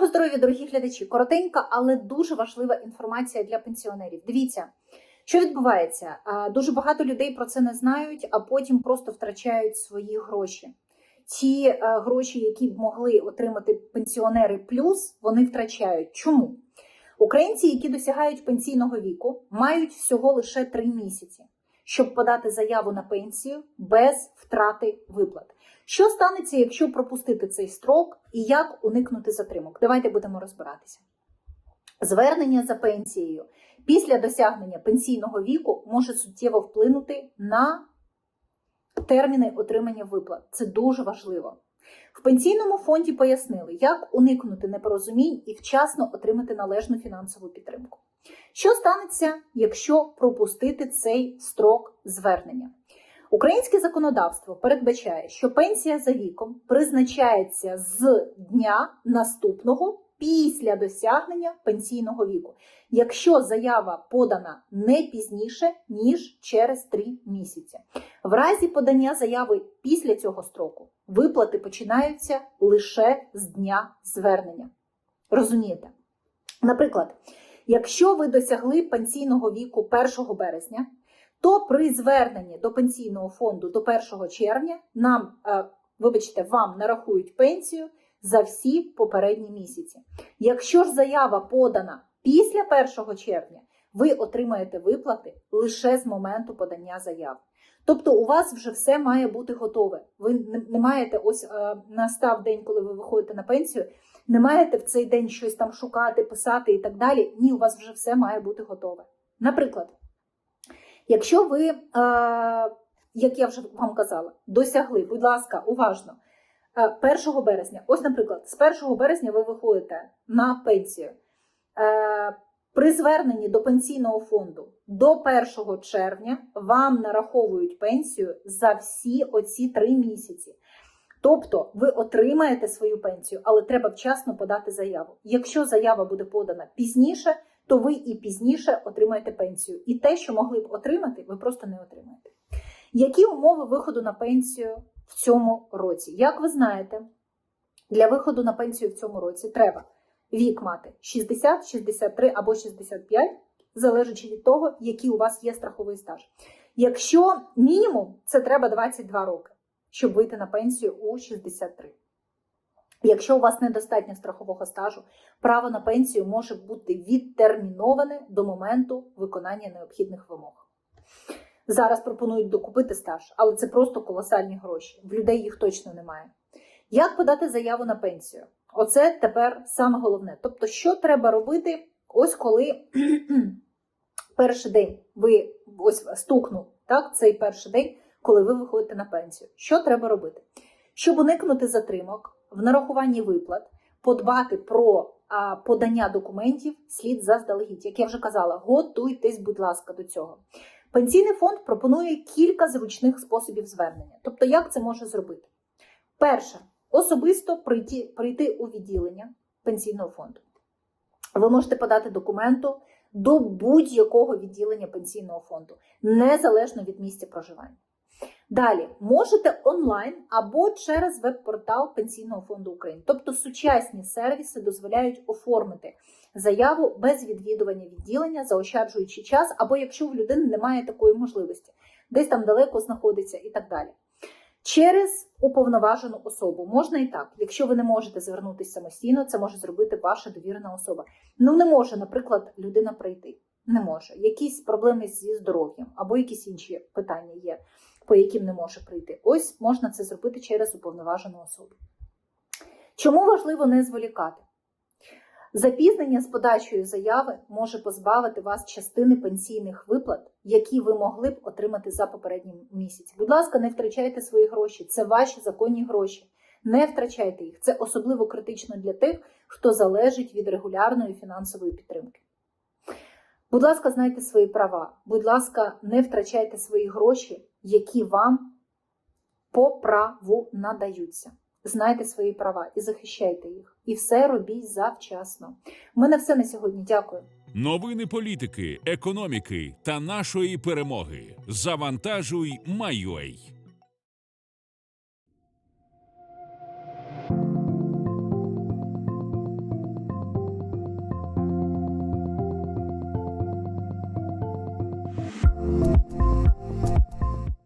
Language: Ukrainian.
Доброго здоров'я, дорогі глядачі! Коротенька, але дуже важлива інформація для пенсіонерів. Дивіться, що відбувається. Дуже багато людей про це не знають, а потім просто втрачають свої гроші. Ті е, гроші, які б могли отримати пенсіонери плюс, вони втрачають. Чому? Українці, які досягають пенсійного віку, мають всього лише три місяці, щоб подати заяву на пенсію без втрати виплат. Що станеться, якщо пропустити цей строк і як уникнути затримок? Давайте будемо розбиратися. Звернення за пенсією після досягнення пенсійного віку може суттєво вплинути на терміни отримання виплат. Це дуже важливо. В пенсійному фонді пояснили, як уникнути непорозумінь і вчасно отримати належну фінансову підтримку. Що станеться, якщо пропустити цей строк звернення? Українське законодавство передбачає, що пенсія за віком призначається з дня наступного після досягнення пенсійного віку, якщо заява подана не пізніше ніж через 3 місяці. В разі подання заяви після цього строку виплати починаються лише з дня звернення. Розумієте? Наприклад, якщо ви досягли пенсійного віку 1 березня то при зверненні до пенсійного фонду до 1 червня нам, е, вибачте, вам нарахують пенсію за всі попередні місяці. Якщо ж заява подана після 1 червня, ви отримаєте виплати лише з моменту подання заяви. Тобто у вас вже все має бути готове. Ви не маєте ось е, настав день, коли ви виходите на пенсію, не маєте в цей день щось там шукати, писати і так далі. Ні, у вас вже все має бути готове. Наприклад. Якщо ви, е, як я вже вам казала, досягли, будь ласка, уважно, 1 е, березня, ось, наприклад, з 1 березня ви виходите на пенсію. Е, при зверненні до пенсійного фонду до 1 червня вам нараховують пенсію за всі оці три місяці. Тобто ви отримаєте свою пенсію, але треба вчасно подати заяву. Якщо заява буде подана пізніше, то ви і пізніше отримаєте пенсію. І те, що могли б отримати, ви просто не отримаєте. Які умови виходу на пенсію в цьому році? Як ви знаєте, для виходу на пенсію в цьому році треба вік мати 60, 63 або 65, залежачи від того, який у вас є страховий стаж. Якщо мінімум, це треба 22 роки, щоб вийти на пенсію у 63. Якщо у вас недостатньо страхового стажу, право на пенсію може бути відтерміноване до моменту виконання необхідних вимог. Зараз пропонують докупити стаж, але це просто колосальні гроші. В людей їх точно немає. Як подати заяву на пенсію? Оце тепер саме головне. Тобто, що треба робити, ось коли перший день ви ось стукнув, так, цей перший день, коли ви виходите на пенсію. Що треба робити? Щоб уникнути затримок в нарахуванні виплат, подбати про а, подання документів слід заздалегідь. Як я вже казала, готуйтесь, будь ласка, до цього. Пенсійний фонд пропонує кілька зручних способів звернення. Тобто, як це може зробити? Перше, особисто прийти, прийти у відділення пенсійного фонду. Ви можете подати документу до будь-якого відділення пенсійного фонду, незалежно від місця проживання. Далі можете онлайн або через веб-портал Пенсійного фонду України. Тобто сучасні сервіси дозволяють оформити заяву без відвідування відділення, заощаджуючи час, або якщо в людини немає такої можливості, десь там далеко знаходиться і так далі. Через уповноважену особу можна і так. Якщо ви не можете звернутися самостійно, це може зробити ваша довірена особа. Ну не може, наприклад, людина прийти. Не може. Якісь проблеми зі здоров'ям або якісь інші питання є по яким не може прийти. Ось можна це зробити через уповноважену особу. Чому важливо не зволікати? Запізнення з подачею заяви може позбавити вас частини пенсійних виплат, які ви могли б отримати за попередній місяць. Будь ласка, не втрачайте свої гроші, це ваші законні гроші. Не втрачайте їх. Це особливо критично для тих, хто залежить від регулярної фінансової підтримки. Будь ласка, знайте свої права. Будь ласка, не втрачайте свої гроші, які вам по праву надаються. Знайте свої права і захищайте їх. І все робіть завчасно. У мене все на сьогодні. Дякую. Новини політики, економіки та нашої перемоги. Завантажуй, Майой.